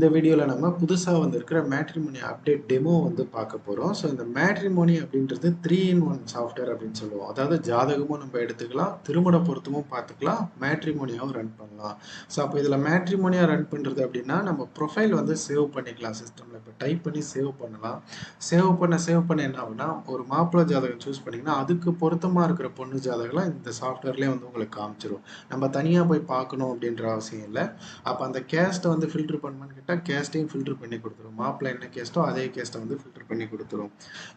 இந்த வீடியோவில் நம்ம புதுசாக வந்திருக்கிற மேட்ரிமோனி அப்டேட் டெமோ வந்து பார்க்க போகிறோம் ஸோ இந்த மேட்ரிமோனி அப்படின்றது த்ரீ இன் ஒன் சாஃப்ட்வேர் அப்படின்னு சொல்லுவோம். அதாவது ஜாதகமும் நம்ம எடுத்துக்கலாம் திருமண பொருத்தமும் பார்த்துக்கலாம் மேட்ரிமோனியாவும் ரன் பண்ணலாம். ஸோ அப்போ இதில் மேட்ரிமோனியாக ரன் பண்ணுறது அப்படின்னா நம்ம ப்ரொஃபைல் வந்து சேவ் பண்ணிக்கலாம் சிஸ்டமில் இப்போ டைப் பண்ணி சேவ் பண்ணலாம். சேவ் பண்ண சேவ் பண்ண என்ன ஆகுனா ஒரு மாப்பிள்ளை ஜாதகம் சூஸ் பண்ணிங்கன்னா அதுக்கு பொருத்தமாக இருக்கிற பொண்ணு ஜாதகம்லாம் இந்த சாஃப்ட்வேர்லேயே வந்து உங்களுக்கு காமிச்சிடும் நம்ம தனியாக போய் பார்க்கணும் அப்படின்ற அவசியம் இல்லை. அப்போ அந்த கேஸ்ட்டை வந்து ஃபில்டர் பண்ணணும்னு கரெக்டாக கேஸ்ட்டையும் ஃபில்டர் பண்ணி கொடுத்துரும். மாப்பிள்ளை என்ன கேஸ்ட்டோ அதே கேஸ்ட்டை வந்து ஃபில்டர் பண்ணி கொடுத்துரும்.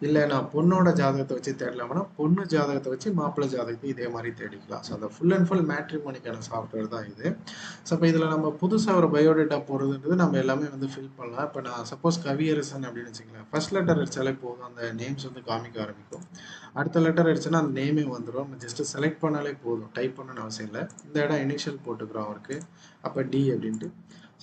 இல்லை நான் பொண்ணோட ஜாதகத்தை வச்சு தேடலாம்னா பொண்ணு ஜாதகத்தை வச்சு மாப்பிள்ளை ஜாதகத்தை இதே மாதிரி தேடிக்கலாம். ஸோ அந்த ஃபுல் அண்ட் ஃபுல் மேட்ரிமோனிக்கான சாஃப்ட்வேர் தான் இது. ஸோ இப்போ இதில் நம்ம புதுசாக ஒரு பயோடேட்டா போடுறதுன்றது நம்ம எல்லாமே வந்து ஃபில் பண்ணலாம். இப்போ நான் சப்போஸ் கவியரசன் அப்படின்னு வச்சுக்கலாம் ஃபர்ஸ்ட் லெட்டர் அடித்தாலே போதும். அந்த நேம்ஸ் வந்து காமிக்க ஆரம்பிக்கும். அடுத்த லெட்டர் அடிச்சுன்னா அந்த நேமே வந்துடும் நம்ம ஜஸ்ட்டு செலக்ட் பண்ணாலே போதும். டைப் பண்ணணும்னு அவசியம் இல்லை. இந்த இடம் இனிஷியல் போட்டுக்கிறோம் அவருக்கு அப்போ டி அப்படின்ட்டு.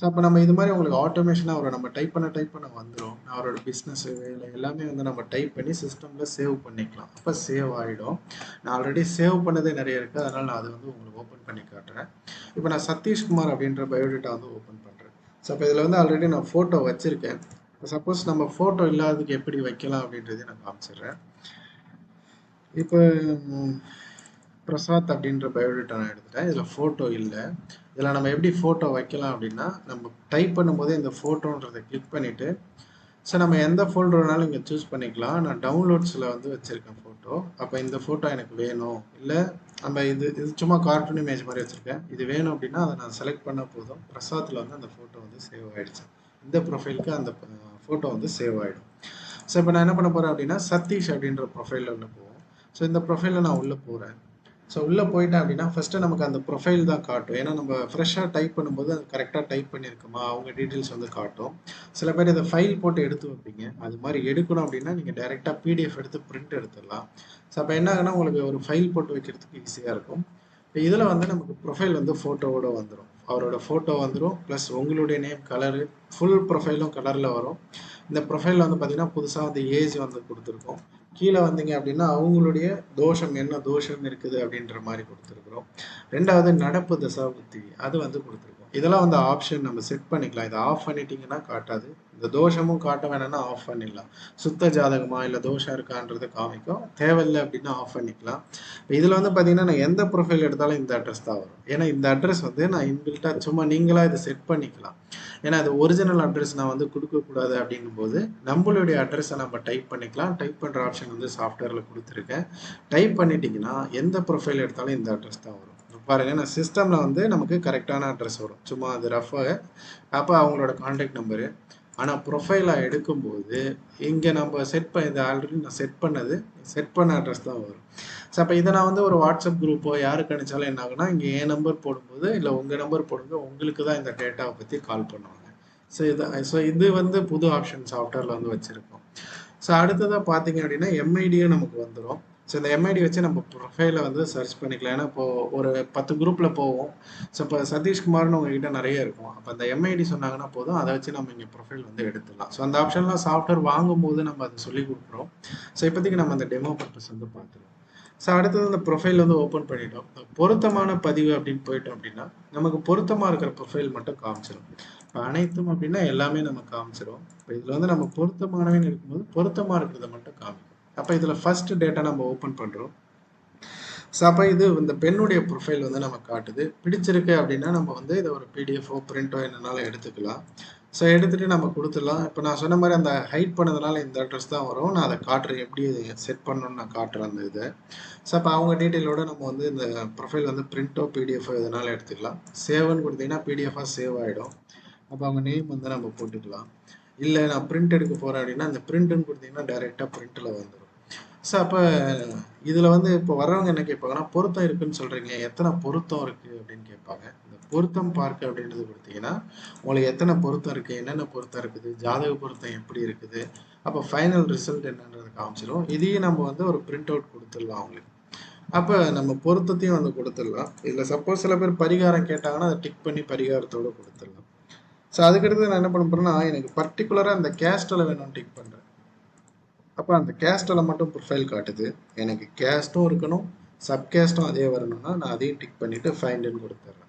ஸோ அப்போ நம்ம இது மாதிரி உங்களுக்கு ஆட்டோமேஷனாக அவரை நம்ம டைப் பண்ண டைப் பண்ண வந்துடும் அவரோட பிஸ்னஸ் வேலை எல்லாமே வந்து நம்ம டைப் பண்ணி சிஸ்டமில் சேவ் பண்ணிக்கலாம். அப்போ சேவ் ஆகிடும் நான் ஆல்ரெடி சேவ் பண்ணதே நிறைய இருக்குது அதனால் நான் அதை வந்து உங்களுக்கு ஓப்பன் பண்ணி காட்டுறேன். இப்போ நான் சதீஷ்குமார் அப்படின்ற பயோடேட்டா வந்து ஓப்பன் பண்ணுறேன் ஸோ அப்போ இதில் வந்து ஆல்ரெடி நான் ஃபோட்டோ வச்சுருக்கேன். சப்போஸ் நம்ம ஃபோட்டோ இல்லாததுக்கு எப்படி வைக்கலாம் அப்படின்றதையும் நான் காமிச்சிடுறேன். இப்போ பிரசாத் அப்படின்ற பயோடேட்டா நான் எடுத்துட்டேன். இதில் ஃபோட்டோ இல்லை. இதில் நம்ம எப்படி ஃபோட்டோ வைக்கலாம் அப்படின்னா நம்ம டைப் பண்ணும்போதே இந்த ஃபோட்டோன்றதை கிளிக் பண்ணிவிட்டு ஸோ நம்ம எந்த ஃபோல்டர்னாலும் இங்கே சூஸ் பண்ணிக்கலாம். நான் டவுன்லோட்ஸில் வந்து வச்சுருக்கேன் ஃபோட்டோ அப்போ இந்த ஃபோட்டோ எனக்கு வேணும். இல்லை நம்ம இது இது சும்மா கார்ட்டூன் இமேஜ் மாதிரி வச்சுருக்கேன். இது வேணும் அப்படின்னா அதை நான் செலக்ட் பண்ண போதும். பிரசாத்தில் வந்து அந்த ஃபோட்டோ வந்து சேவ் ஆகிடுச்சு இந்த ப்ரொஃபைலுக்கு அந்த ஃபோட்டோ வந்து சேவ் ஆகிடும் ஸோ இப்போ நான் என்ன பண்ண போகிறேன் அப்படின்னா சதீஷ் அப்படின்ற ப்ரொஃபைலில் உள்ள போவோம். ஸோ இந்த ப்ரொஃபைலில் நான் உள்ளே போகிறேன் ஸோ உள்ளே போயிட்டேன் அப்படின்னா ஃபஸ்ட்டு நமக்கு அந்த ப்ரொஃபைல் தான் காட்டும். ஏன்னா நம்ம ஃப்ரெஷ்ஷாக டைப் பண்ணும்போது அது கரெக்டாக டைப் பண்ணியிருக்குமா? அவங்க டீட்டெயில்ஸ் வந்து காட்டும். சில பேர் இதை ஃபைல் போட்டு எடுத்து வைப்பீங்க அது மாதிரி எடுக்கணும் அப்படின்னா நீங்கள் டைரெக்டாக பிடிஎஃப் எடுத்து பிரிண்ட் எடுத்துடலாம். ஸோ அப்போ என்ன ஆகுனா உங்களுக்கு ஒரு ஃபைல் போட்டு வைக்கிறதுக்கு ஈஸியாக இருக்கும். இப்போ இதில் வந்து நமக்கு ப்ரொஃபைல் வந்து ஃபோட்டோவோட வந்துடும் அவரோட ஃபோட்டோ வந்துடும் ப்ளஸ் உங்களுடைய நேம் கலரு ஃபுல் ப்ரொஃபைலும் கலரில் வரும். இந்த ப்ரொஃபைலில் வந்து பார்த்திங்கன்னா புதுசாக வந்து ஏஜ் வந்து கொடுத்துருக்கோம். கீழே வந்தீங்க அப்படின்னா அவங்களுடைய தோஷம் என்ன தோஷம் இருக்குது அப்படின்ற மாதிரி கொடுத்துருக்குறோம். ரெண்டாவது நடப்பு தசா புத்தி அது வந்து கொடுத்துருக்கோம் இதெல்லாம் வந்து ஆப்ஷன் நம்ம செட் பண்ணிக்கலாம். இதை ஆஃப் பண்ணிட்டீங்கன்னா காட்டாது. இந்த தோஷமும் காட்ட வேணாம்னா ஆஃப் பண்ணிடலாம். சுத்த ஜாதகமா இல்லை தோஷம் இருக்கான்றது காமிக்கும். தேவையில்லை அப்படின்னா ஆஃப் பண்ணிக்கலாம். இப்போ இதில் வந்து பார்த்தீங்கன்னா நான் எந்த ப்ரொஃபைல் எடுத்தாலும் இந்த அட்ரஸ் தான் வரும். ஏன்னா இந்த அட்ரஸ் வந்து நான் இன்பில்ட்டாக சும்மா நீங்களாக இதை செட் பண்ணிக்கலாம். ஏன்னா அது ஒரிஜினல் அட்ரஸ் நான் வந்து கொடுக்கக்கூடாது அப்படிங்கும்போது நம்மளுடைய அட்ரஸை நம்ம டைப் பண்ணிக்கலாம். டைப் பண்ணுற ஆப்ஷன் வந்து சாஃப்ட்வேரில் கொடுத்துருக்கேன். டைப் பண்ணிட்டீங்கன்னா எந்த ப்ரொஃபைல் எடுத்தாலும் இந்த அட்ரஸ் தான் வரும். பாருங்கள் நான் சிஸ்டமில் வந்து நமக்கு கரெக்டான அட்ரஸ் வரும். சும்மா அது ரஃபாக அப்போ அவங்களோட காண்டாக்ட் நம்பரு ஆனால் ப்ரொஃபைலாக எடுக்கும்போது இங்கே நம்ம செட் பண்ண இது ஆல்ரெடி நான் செட் பண்ணது செட் பண்ண அட்ரஸ் தான் வரும். ஸோ அப்போ இதை நான் வந்து ஒரு வாட்ஸ்அப் குரூப்போ யாருக்கு அனுப்பிச்சாலும் என்ன ஆகுனா இங்கே என் நம்பர் போடும்போது இல்லை உங்கள் நம்பர் போடுங்க உங்களுக்கு தான் இந்த டேட்டாவை பற்றி கால் பண்ணுவாங்க. ஸோ இது ஸோ இது வந்து புது ஆப்ஷன் சாஃப்ட்வேரில் வந்து வச்சுருக்கோம். ஸோ அடுத்ததாக பார்த்தீங்க அப்படின்னா எம்ஐடியும் நமக்கு வந்துடும் ஸோ இந்த எம்ஐடி வச்சு நம்ம ப்ரொஃபைலை வந்து சர்ச் பண்ணிக்கலாம். ஏன்னா இப்போது ஒரு பத்து குரூப்பில் போவோம். ஸோ இப்போ சதீஷ்குமார்னு உங்ககிட்ட நிறைய இருக்கும். அப்போ அந்த எம்ஐடி சொன்னாங்கன்னா போதும். அதை வச்சு நம்ம இங்கே ப்ரொஃபைல் வந்து எடுத்துடலாம். ஸோ அந்த ஆப்ஷன்லாம் சாஃப்ட்வேர் வாங்கும்போது நம்ம அதை சொல்லி கொடுக்குறோம். ஸோ இப்போதைக்கு நம்ம அந்த டெமோ பர்பஸ் வந்து பார்த்துருவோம் ஸோ அடுத்தது அந்த ப்ரொஃபைல் வந்து ஓப்பன் பண்ணிட்டோம். பொருத்தமான பதிவு அப்படின்னு போயிட்டோம் அப்படின்னா நமக்கு பொருத்தமாக இருக்கிற ப்ரொஃபைல் மட்டும் காமிச்சிடும் இப்போ அனைத்தும் அப்படின்னா எல்லாமே நம்ம காமிச்சிடும் இப்போ இதில் வந்து நம்ம பொருத்தமானவன் இருக்கும்போது பொருத்தமாக இருக்கிறத மட்டும் காமிக்கும். அப்போ இதில் ஃபஸ்ட்டு டேட்டா நம்ம ஓப்பன் பண்ணுறோம் ஸோ அப்போ இது இந்த பெண்ணுடைய ப்ரொஃபைல் வந்து நம்ம காட்டுது. பிடிச்சிருக்கு அப்படின்னா நம்ம வந்து இதை ஒரு பிடிஎஃபோ பிரிண்டோ என்னனாலும் எடுத்துக்கலாம். ஸோ எடுத்துகிட்டு நம்ம கொடுத்துடலாம். இப்போ நான் சொன்ன மாதிரி அந்த ஹைட் பண்ணதுனால இந்த அட்ரஸ் தான் வரும். நான் அதை காட்டுறேன். எப்படி செட் பண்ணணும்னு நான் காட்டுறேன் அந்த இதை. ஸோ அப்போ அவங்க டீட்டெயிலோட நம்ம வந்து இந்த ப்ரொஃபைல் வந்து பிரிண்டோ பிடிஎஃபோ எதனால எடுத்துக்கலாம். சேவ்னு கொடுத்தீங்கன்னா பிடிஎஃபாக சேவ் ஆகிடும் அப்போ அவங்க நேம் வந்து நம்ம போட்டுக்கலாம். இல்லை நான் பிரிண்ட் எடுக்க போகிறேன் அப்படின்னா அந்த பிரிண்ட்டுன்னு கொடுத்தீங்கன்னா டைரெக்டாக பிரிண்ட்டில் வந்து ஸோ அப்போ இதில் வந்து இப்போ வர்றவங்க என்ன கேட்பாங்கன்னா பொருத்தம் இருக்குன்னு சொல்கிறீங்க எத்தனை பொருத்தம் இருக்குது அப்படின்னு கேட்பாங்க. இந்த பொருத்தம் பார்க்க அப்படின்றது கொடுத்தீங்கன்னா உங்களுக்கு எத்தனை பொருத்தம் இருக்குது என்னென்ன பொருத்தம் இருக்குது? ஜாதக பொருத்தம் எப்படி இருக்குது? அப்போ ஃபைனல் ரிசல்ட் என்னன்றது காமிச்சிடும் இதையும் நம்ம வந்து ஒரு பிரிண்ட் அவுட் கொடுத்துடலாம் அவங்களுக்கு அப்போ நம்ம பொருத்தத்தையும் வந்து கொடுத்துடலாம். இதில் சப்போஸ் சில பேர் பரிகாரம் கேட்டாங்கன்னா அதை டிக் பண்ணி பரிகாரத்தோடு கொடுத்துடலாம். ஸோ அதுக்கடுத்து நான் என்ன பண்ண போகிறேன்னா எனக்கு பர்டிகுலராக அந்த கேஸ்டில் வேணும்னு டிக் பண்ணுறேன் அப்போ அந்த கேஸ்டில் மட்டும் ப்ரொஃபைல் காட்டுது. எனக்கு கேஸ்ட்டும் இருக்கணும் சப் கேஸ்ட்டும் அதே வரணும்னா நான் அதையும் டிக் பண்ணிவிட்டு ஃபைண்டுன்னு கொடுத்துட்றேன்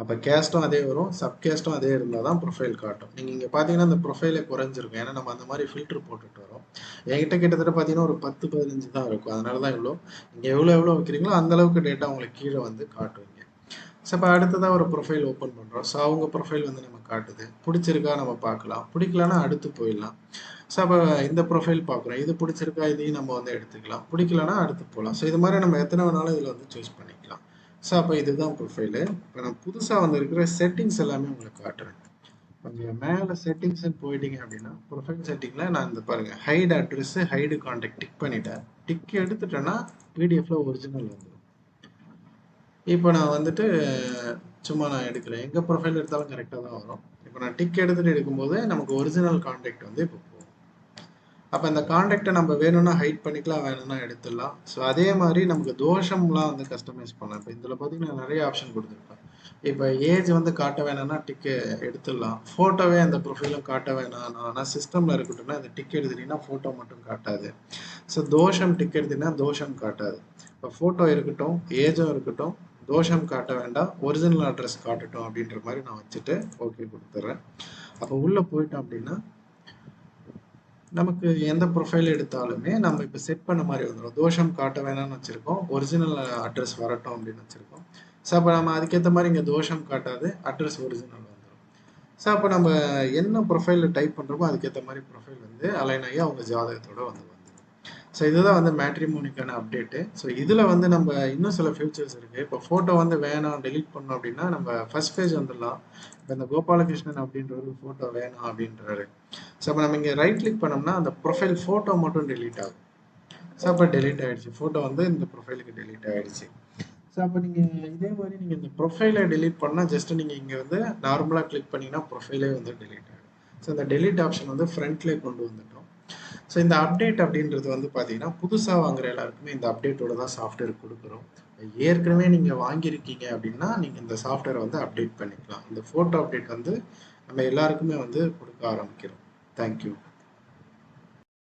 அப்போ கேஸ்ட்டும் அதே வரும் சப் கேஸ்ட்டும் அதே இருந்தால் தான் ப்ரொஃபைல் காட்டும். நீங்கள் இங்கே பார்த்தீங்கன்னா அந்த ப்ரொஃபைலே குறைஞ்சிருக்கும். ஏன்னா நம்ம அந்த மாதிரி ஃபில்டர் போட்டுட்டு வரோம். என்கிட்ட கிட்டத்தட்ட பார்த்தீங்கன்னா ஒரு பத்து பதினஞ்சு தான் இருக்கும். அதனால தான் இவ்வளோ நீங்கள் எவ்வளோ எவ்வளோ வைக்கிறீங்களோ அந்தளவுக்கு டேட்டா உங்களுக்கு கீழே வந்து காட்டுவீங்க ஸோ இப்போ அடுத்ததாக ஒரு ப்ரொஃபைல் ஓப்பன் பண்ணுறோம் ஸோ அவங்க ப்ரொஃபைல் வந்து நம்ம காட்டுது. பிடிச்சிருக்கா நம்ம பார்க்கலாம். பிடிக்கலன்னா அடுத்து போயிடலாம். ஸோ அப்போ இந்த ப்ரொஃபைல் பார்க்குறோம். இது பிடிச்சிருக்கா இதையும் நம்ம வந்து எடுத்துக்கலாம். பிடிக்கலன்னா அடுத்து போகலாம். ஸோ இது மாதிரி நம்ம எத்தனை வேணாலும் இதில் வந்து சூஸ் பண்ணிக்கலாம். ஸோ அப்போ இதுதான் ப்ரொஃபைலு இப்போ நான் புதுசாக வந்து இருக்கிற செட்டிங்ஸ் எல்லாமே உங்களுக்கு காட்டுறேன். கொஞ்சம் மேலே செட்டிங்ஸ்னு போயிட்டீங்க அப்படின்னா ப்ரொஃபைல் செட்டிங்கில் நான் இந்த பாருங்கள் hide address hide contact tick பண்ணிட்டேன். டிக் எடுத்துட்டேன்னா பிடிஎஃப்ல ஒரிஜினல் வந்துடும். இப்போ நான் வந்துட்டு சும்மா நான் எடுக்கிறேன். எங்கள் ப்ரொஃபைல் எடுத்தாலும் கரெக்டாக தான் வரும். இப்போ நான் டிக் எடுத்துகிட்டு எடுக்கும்போது நமக்கு ஒரிஜினல் காண்டாக்ட் வந்து இப்போ போகும். அப்போ இந்த காண்டாக்டை நம்ம வேணும்னா ஹைட் பண்ணிக்கலாம் வேணும்னா எடுத்துடலாம். ஸோ அதே மாதிரி நமக்கு தோஷம்லாம் வந்து கஸ்டமைஸ் பண்ணலாம். இப்போ இதில் பார்த்தீங்கன்னா நிறைய ஆப்ஷன் கொடுத்துருப்பேன். இப்போ ஏஜ் வந்து காட்ட வேணாம்னா டிக்கு எடுத்துடலாம். ஃபோட்டோவே அந்த ப்ரொஃபைலும் காட்ட வேணாம். ஆனால் சிஸ்டமில் இருக்கட்டும்னா அந்த டிக் எடுத்துட்டீங்கன்னா ஃபோட்டோ மட்டும் காட்டாது. ஸோ தோஷம் டிக் எடுத்தீங்கன்னா தோஷம் காட்டாது. இப்போ ஃபோட்டோ இருக்கட்டும் ஏஜும் இருக்கட்டும் தோஷம் காட்ட வேண்டாம். ஒரிஜினல் அட்ரஸ் காட்டட்டும் அப்படின்ற மாதிரி நான் வச்சுட்டு ஓகே கொடுத்துட்றேன் அப்போ உள்ளே போயிட்டோம் அப்படின்னா நமக்கு எந்த ப்ரொஃபைல் எடுத்தாலுமே நம்ம இப்போ செட் பண்ண மாதிரி வந்துடும் தோஷம் காட்ட வேணாம்னு வச்சுருக்கோம். ஒரிஜினல் அட்ரஸ் வரட்டும் அப்படின்னு வச்சுருக்கோம். ஸோ அப்போ நம்ம அதுக்கேற்ற மாதிரி இங்கே தோஷம் காட்டாது அட்ரஸ் ஒரிஜினல் வந்துடும் ஸோ அப்போ நம்ம என்ன ப்ரொஃபைலில் டைப் பண்ணுறோமோ அதுக்கேற்ற மாதிரி ப்ரொஃபைல் வந்து அலைன் ஆகி அவங்க ஜாதகத்தோடு வந்துடும் ஸோ இதுதான் வந்து மேட்ரிமோனிக்கான அப்டேட்டு ஸோ இதில் வந்து நம்ம இன்னும் சில ஃபியூச்சர்ஸ் இருக்குது இப்போ ஃபோட்டோ வந்து வேணாம் டெலீட் பண்ணோம் அப்படின்னா நம்ம ஃபர்ஸ்ட் பேஜ் வந்துடலாம். இப்போ இந்த கோபாலகிருஷ்ணன் அப்படின்றவர் ஃபோட்டோ வேணாம் அப்படின்றாரு. ஸோ அப்போ நம்ம இங்கே ரைட் கிளிக் பண்ணோம்னா அந்த ப்ரொஃபைல் ஃபோட்டோ மட்டும் டெலீட் ஆகும். ஸோ அப்போ டெலீட் ஆகிடுச்சு ஃபோட்டோ வந்து இந்த ப்ரொஃபைலுக்கு டெலீட் ஆகிடுச்சு ஸோ அப்போ நீங்கள் இதே மாதிரி நீங்கள் இந்த ப்ரொஃபைலை டெலீட் பண்ணால் ஜஸ்ட் நீங்கள் இங்கே வந்து நார்மலாக கிளிக் பண்ணிங்கன்னா ப்ரொஃபைலே வந்து டெலீட் ஆகிடும் ஸோ அந்த டெலீட் ஆப்ஷன் வந்து ஃப்ரண்ட்லேயே கொண்டு வந்துட்டோம். ஸோ இந்த அப்டேட் அப்படின்றது வந்து பார்த்தீங்கன்னா புதுசாக வாங்குற எல்லாருக்குமே இந்த அப்டேட்டோட தான் சாஃப்ட்வேர் கொடுக்குறோம். ஏற்கனவே நீங்கள் வாங்கியிருக்கீங்க அப்படின்னா நீங்கள் இந்த சாஃப்ட்வேரை வந்து அப்டேட் பண்ணிக்கலாம். இந்த ஃபோட்டோ அப்டேட் வந்து நம்ம எல்லாருக்குமே வந்து கொடுக்க ஆரம்பிக்கிறோம். தேங்க்யூ